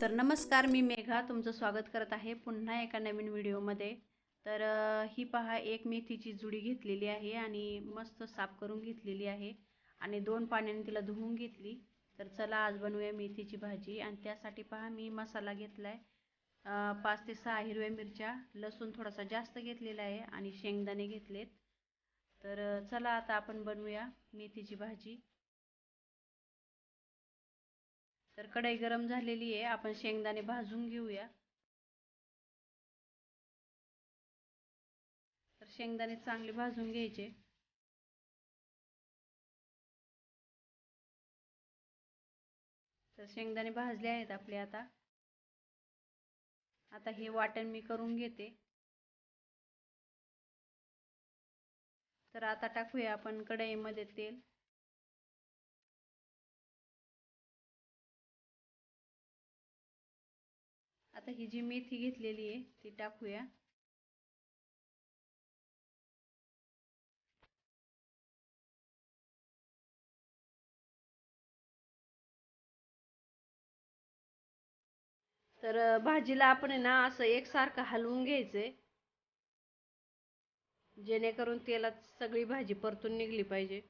तर नमस्कार मी मेघा. तुमचं स्वागत करत आहे पुन्हा एका नवीन व्हिडिओमध्ये. तर ही पहा एक मेथीची जुडी घेतलेली आहे आणि मस्त साफ करून घेतलेली आहे आणि दोन पाण्याने तिला धुवून घेतली. तर चला आज बनवूया मेथीची भाजी आणि त्यासाठी पहा मी मसाला घेतला आहे पाच ते सहा हिरव्या मिरच्या लसूण थोडासा जास्त घेतलेला आहे आणि शेंगदाणे घेतलेत. तर चला आता आपण बनवूया मेथीची भाजी. तर कढई गरम झालेली आहे. आपण शेंगदाणे भाजून घेऊया. तर शेंगदाणे चांगले भाजून घ्यायचे. तर शेंगदाणे भाजले आहेत आपले आता. आता हे वाटण मी करून घेते. तर आता टाकूया आपण कढईमध्ये तेल. आता ही जी मेथी घेतलेली आहे ती टाकूया. तर भाजीला आपण आहे ना असं एकसारखं हलवून घ्यायचंय. जेणेकरून तेलात सगळी भाजी परतून निघली पाहिजे.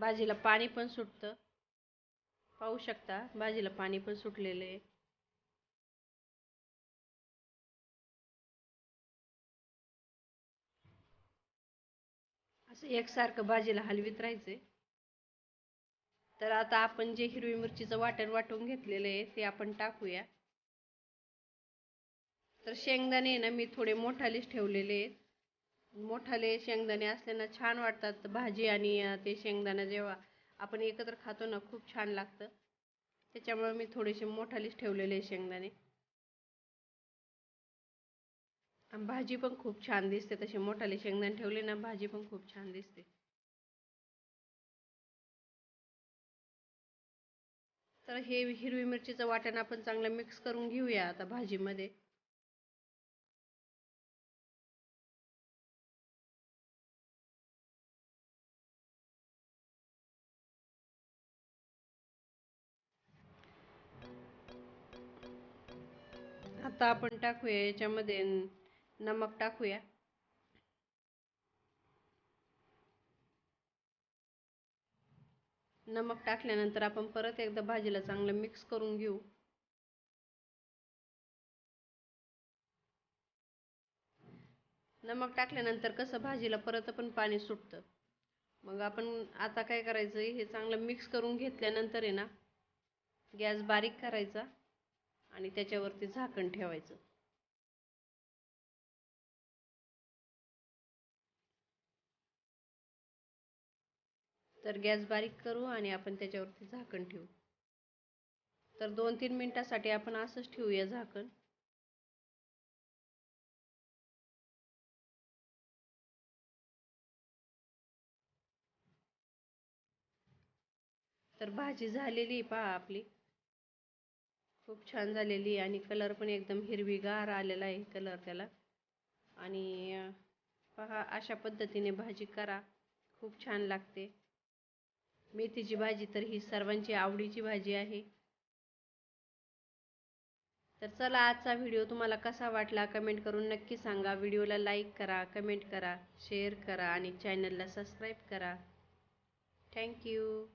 भाजीला पाणी पण सुटतं. पाहू शकता भाजीला पाणी पण सुटलेलं आहे. असं एकसारखं भाजीला हलवीत राहायचंय. तर आता आपण जे हिरवी मिरचीचं वाटण वाटून घेतलेलं आहे ते आपण टाकूया. तर शेंगदाणे ना मी थोडे मोठालेच ठेवलेले आहेत. मोठाले शेंगदाणे असले ना छान वाटतात भाजी आणि ते शेंगदाणा जेव्हा आपण एकत्र खातो ना खूप छान लागतं. त्याच्यामुळे मी थोडेसे मोठालेच ठेवलेले शेंगदाणे. भाजी पण खूप छान दिसते तसे मोठाले शेंगदाणे ठेवले ना भाजी पण खूप छान दिसते. तर हे हिरवी मिरचीचं वाटण आपण चांगलं मिक्स करून घेऊया आता भाजीमध्ये. आता आपण टाकूया याच्यामध्ये नमक टाकूया. नमक टाकल्यानंतर आपण परत एकदा भाजीला चांगलं मिक्स करून घेऊ. नमक टाकल्यानंतर कसं भाजीला परत पण पाणी सुटतं. मग आपण आता काय करायचं हे चांगलं मिक्स करून घेतल्यानंतर आहे ना गॅस बारीक करायचा. आणि त्याच्यावरती झाकण ठेवायचं. तर गॅस बारीक करू आणि आपण त्याच्यावरती झाकण ठेवू. तर दोन तीन मिनटासाठी आपण असंच ठेवूया झाकण. तर भाजी झालेली पहा आपली. खूप छान झालेली आणि कलर पण एकदम हिरवीगार आलेला आहे कलर त्याला. आणि पहा अशा पद्धतीने भाजी करा. खूप छान लागते. मेथीची भाजी तर ही सर्वांची आवडीची भाजी आहे. तर चला आजचा व्हिडिओ तुम्हाला कसा वाटला कमेंट करून नक्की सांगा. व्हिडिओला लाईक करा कमेंट करा शेअर करा आणि चॅनलला सबस्क्राईब करा. थँक्यू